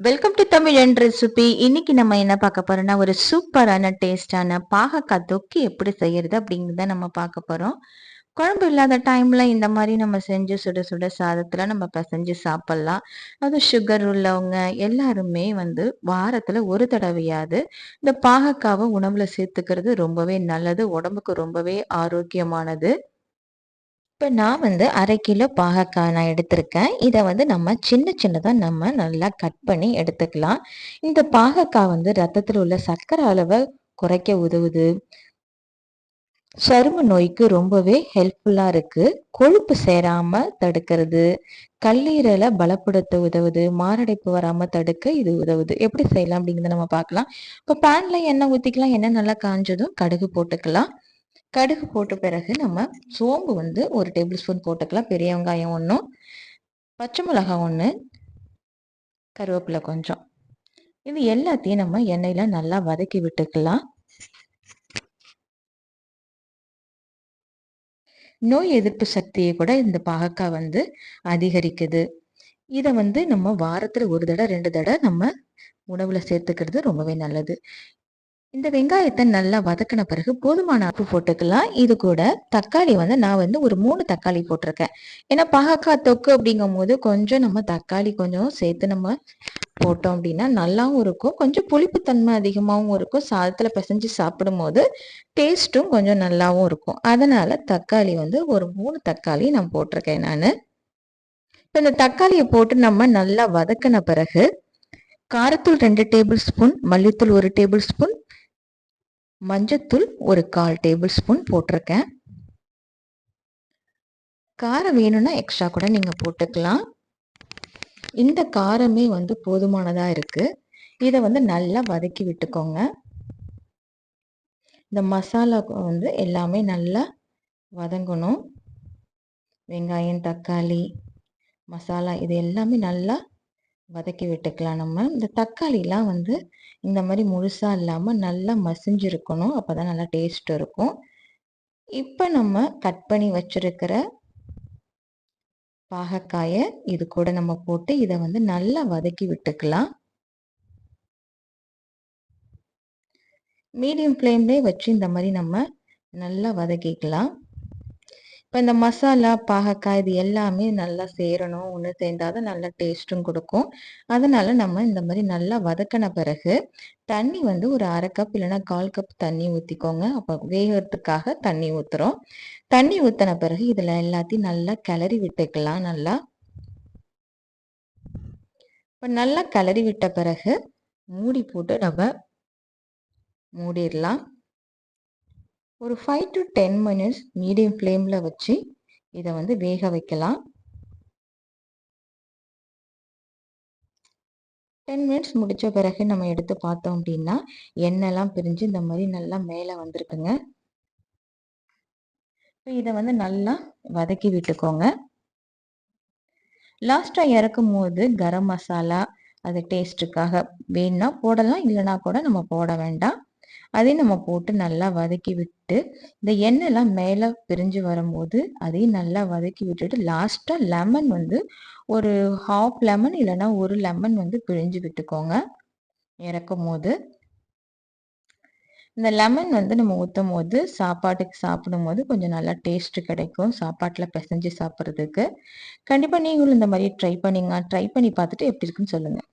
Welcome to Tamil என்ற recipe இன்னைக்கு நம்ம என்ன பார்க்க போறோம்னா ஒரு சூப்பரான டேஸ்டான பாகக்காய் தொக்கி எப்படி செய்யறது அப்படிங்கிறத நம்ம பார்க்க போறோம். குழம்பு இல்லாத டைம்ல இந்த மாதிரி நம்ம செஞ்சு சுட சுட சாதத்துல நம்ம பிசைஞ்சு சாப்பிடலாம். அது சுகர் உள்ளவங்க எல்லாருமே வந்து வாரத்துல ஒரு தடவையாவது இந்த பாகக்காவை உணவுல சேர்த்துக்கிறது ரொம்பவே நல்லது. உடம்புக்கு ரொம்பவே ஆரோக்கியமானது. இப்போ நான் வந்து அரை கிலோ பாகக்காய் நான் எடுத்திருக்கேன். இதை வந்து நம்ம சின்ன சின்னதாக நம்ம நல்லா கட் பண்ணி எடுத்துக்கலாம். இந்த பாகக்காய் வந்து ரத்தத்தில் உள்ள சர்க்கரை அளவை குறைக்க உதவுது. சரும நோய்க்கு ரொம்பவே ஹெல்ப்ஃபுல்லாக இருக்குது கொழுப்பு சேராமல் தடுக்கிறது. கல்லீரலை பலப்படுத்த உதவுது. மாரடைப்பு வராமல் தடுக்க இது உதவுது. எப்படி செய்யலாம் அப்படிங்கிறத நம்ம பார்க்கலாம். இப்போ பேன்ல எண்ணெய் ஊற்றிக்கலாம் எண்ணெய் நல்லா காஞ்சதும் கடுகு போட்டுக்கலாம். கடுகு போட்ட பிறகு நம்ம சோம்பு வந்து ஒரு டேபிள் ஸ்பூன் போட்டுக்கலாம். பெரிய வெங்காயம் ஒன்றும் பச்சை மிளகாய் ஒன்று கருவேப்பிலை கொஞ்சம். இது எல்லாத்தையும் நம்ம எண்ணெயில நல்லா வதக்கி விட்டுக்கலாம். நோய் எதிர்ப்பு சக்தியை கூட இந்த பாகக்காய் வந்து அதிகரிக்குது. இதை வந்து நம்ம வாரத்துல ஒரு தடவை ரெண்டு தடவை நம்ம உணவுல சேர்த்துக்கிறது ரொம்பவே நல்லது. இந்த வெங்காயத்தை நல்லா வதக்கின பிறகு போதுமான உப்பு போட்டுக்கலாம். இது கூட தக்காளி வந்து நான் வந்து ஒரு மூணு தக்காளி போட்டிருக்கேன். ஏன்னா பாகக்காய் தொக்கு அப்படிங்கும் போது கொஞ்சம் நம்ம தக்காளி கொஞ்சம் சேர்த்து நம்ம போட்டோம் அப்படின்னா நல்லாவும் இருக்கும். கொஞ்சம் புளிப்புத்தன்மை அதிகமாகவும் இருக்கும். சாதத்தில் பிசைஞ்சு சாப்பிடும் போது டேஸ்ட்டும் கொஞ்சம் நல்லாவும் இருக்கும். அதனால தக்காளி வந்து ஒரு மூணு தக்காளி நான் போட்டிருக்கேன் நான். இப்போ இந்த தக்காளியை போட்டு நம்ம நல்லா வதக்கின பிறகு காரத்தூள் ரெண்டு டேபிள் ஸ்பூன் மல்லித்தூள் ஒரு டேபிள் ஸ்பூன் மஞ்சத்தூள் ஒரு கால் டேபிள் ஸ்பூன் போட்டிருக்கேன். காரம் வேணும்னா எக்ஸ்ட்ரா கூட நீங்கள் போட்டுக்கலாம். இந்த காரமே வந்து போதுமானதாக இருக்குது இதை வந்து நல்லா வதக்கி விட்டுக்கோங்க. இந்த மசாலா வந்து எல்லாமே நல்லா வதங்கணும். வெங்காயம் தக்காளி மசாலா இது எல்லாமே நல்லா வதக்கி விட்டுக்கலாம் நம்ம. இந்த தக்காளிலாம் வந்து இந்த மாதிரி முழுசாக இல்லாமல் நல்லா மசிஞ்சிருக்கணும். அப்போ தான் நல்லா டேஸ்ட் இருக்கும். இப்போ நம்ம கட் பண்ணி வச்சுருக்கிற பாகக்காயை இது கூட நம்ம போட்டு இதை வந்து நல்லா வதக்கி விட்டுக்கலாம். மீடியம் ஃப்ளேம்லேயே வச்சு இந்த மாதிரி நம்ம நல்லா வதக்கிக்கலாம். இப்போ இந்த மசாலா பாகக்காய் இது எல்லாமே நல்லா சேரணும். ஒன்று சேர்ந்தாதான் நல்லா டேஸ்ட்டும் கொடுக்கும். அதனால நம்ம இந்த மாதிரி நல்லா வதக்கின பிறகு தண்ணி வந்து ஒரு அரை கப் இல்லைன்னா கால் கப் தண்ணி ஊற்றிக்கோங்க அப்போ வேகிறதுக்காக தண்ணி ஊற்றுறோம் தண்ணி ஊற்றின பிறகு இதில் எல்லாத்தையும் நல்லா கிளறி விட்டுக்கலாம். நல்லா இப்போ நல்லா கிளறி விட்ட பிறகு மூடி போட்டு நம்ம மூடிடலாம். ஒரு five to ten minutes medium ஃப்ளேமில் வச்சு இதை வந்து வேக வைக்கலாம். டென் மினிட்ஸ் முடித்த பிறகு நம்ம எடுத்து பார்த்தோம் அப்படின்னா எண்ணெய்லாம் பிரிஞ்சு இந்த மாதிரி நல்லா மேலே வந்திருக்குங்க. இப்போ இதை வந்து நல்லா வதக்கி விட்டுக்கோங்க. லாஸ்ட்டாக இறக்கும் போது கரம் மசாலா அது டேஸ்ட்டுக்காக வேணும்னா போடலாம் இல்லைனா கூட நம்ம போட வேண்டாம். அதையும் நம்ம போட்டு நல்லா வதக்கி விட்டு இந்த எண்ணெய்லாம் மேலே பிரிஞ்சு வரும்போது அதையும் நல்லா வதக்கி விட்டுட்டு லாஸ்ட்டாக லெமன் வந்து ஒரு ஹாஃப் லெமன் இல்லைன்னா ஒரு லெமன் வந்து பிழிஞ்சு விட்டுக்கோங்க. இறக்கும் போது இந்த லெமன் வந்து நம்ம ஊற்றும் போது சாப்பாட்டுக்கு சாப்பிடும் போது கொஞ்சம் நல்லா டேஸ்ட்டு கிடைக்கும். சாப்பாட்டில் பிசைஞ்சு சாப்பிட்றதுக்கு. கண்டிப்பாக நீங்களும் இந்த மாதிரி ட்ரை பண்ணிங்க ட்ரை பண்ணி பார்த்துட்டு எப்படி இருக்குன்னு சொல்லுங்கள்